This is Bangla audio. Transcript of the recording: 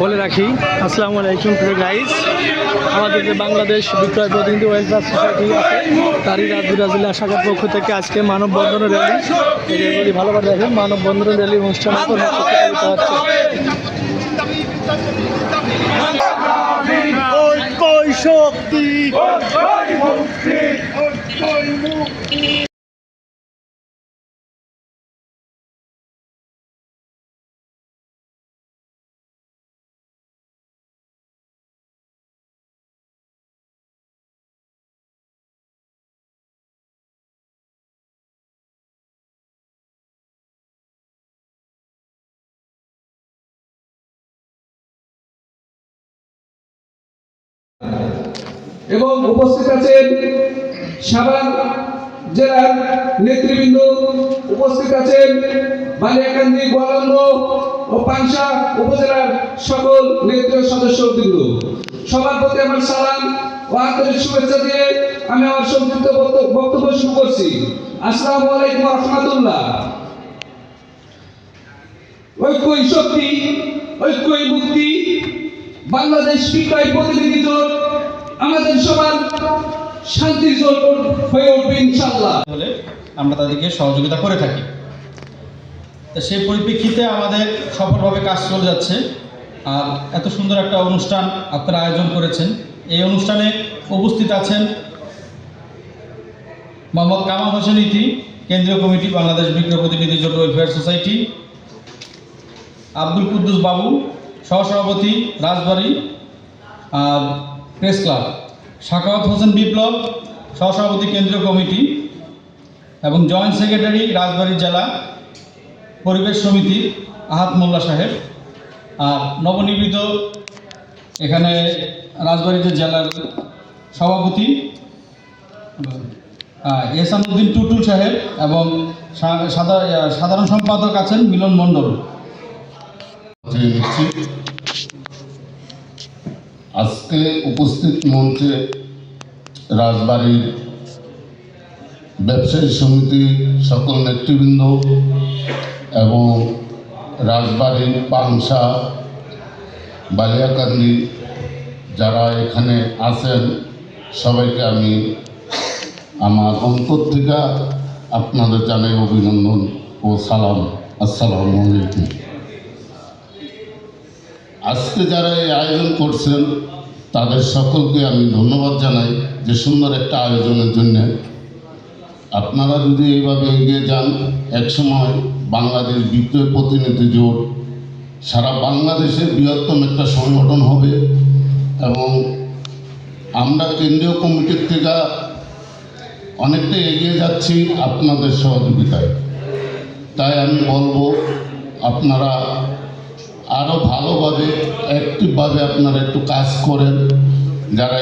বলে রাখি আসসালামু আলাইকুম প্রিয় গাইজ আমাদের যে বাংলাদেশ বিক্রয় প্রতিনিধি ওয়েলফেয়ার সোসাইটি আছে তারই রাজবিরা জেলা শাখার পক্ষ থেকে আজকে মানববন্ধন র্যালি যদি ভালোভাবে দেখেন মানববন্ধন র্যালি অনুষ্ঠান শক্তি। এবং উপস্থিত আছেন সাভার জেলার নেতৃবৃন্দ উপস্থিত আছেন। বালিয়াকান্দি গোয়ালন্দ ও পাংশা উপজেলার সকল নেতৃত্ব সদস্যবৃন্দ সবার প্রতি আমার সালাম ও আন্তরিক শুভেচ্ছা দিয়ে আমি আমার সংক্ষিপ্ত বক্তব্য শুরু করছি। আসসালামু আলাইকুম রহমতুল্লাহ। ঐক্যই শক্তি, ঐক্যই মুক্তি। বাংলাদেশ বিক্রয় প্রতিনিধি জোট আমাদের সবার শান্তির জোট হয়ে উঠবে ইনশাল্লাহ হলে আমরা তাদেরকে সহযোগিতা করে থাকি। সেই পরিপ্রেক্ষিতে আমাদের সফলভাবে কাজ চলে যাচ্ছে। আর এত সুন্দর একটা অনুষ্ঠান আপনারা আয়োজন করেছেন। এই অনুষ্ঠানে উপস্থিত আছেন মোহাম্মদ কামাল হোসেন ইতি, কেন্দ্রীয় কমিটি বাংলাদেশ বিক্রয় প্রতিনিধি জোট ওয়েলফেয়ার সোসাইটি, আব্দুল কুদ্দুস বাবু, সহসভাপতি, রাজবাড়ী, আর প্রেস ক্লাব, শাখাওয়াত হোসেন বিপ্লব, সহসভাপতি, কেন্দ্রীয় কমিটি এবং জয়েন্ট সেক্রেটারি রাজবাড়ী জেলা পরিবেশ সমিতি আহাত মোল্লা সাহেব। আর নবনির্মিত এখানে রাজবাড়িতে জেলার সভাপতি আহ, এহসানুদ্দিন টুটুল সাহেব এবং সাধারণ সম্পাদক আছেন মিলন মণ্ডল। আজকে উপস্থিত মঞ্চে রাজবাড়ির ব্যবসায়ী সমিতি সকল নেতৃবৃন্দ এবং রাজবাড়ির পাংশা বালিয়াকান্দি যারা এখানে আছেন, সবাইকে আমি আমার অন্তর থেকে আপনাদের জানাই অভিনন্দন ও সালাম। আসসালামু আলাইকুম। আজকে যারা এই আয়োজন করছেন, তাদের সকলকে আমি ধন্যবাদ জানাই যে সুন্দর একটা আয়োজনের জন্য। আপনারা যদি এইভাবে এগিয়ে যান একসময় বাংলাদেশ বিক্রয় প্রতিনিধি জোট, সারা বাংলাদেশের বৃহত্তম একটা সংগঠন হবে এবং আমরা কেন্দ্রীয় কমিটির থেকে অনেকটা এগিয়ে যাচ্ছি আপনাদের সহযোগিতায়। তাই আমি বলব, আপনারা আরও ভালোভাবে অ্যাক্টিভভাবে আপনারা একটু কাজ করেন, যারা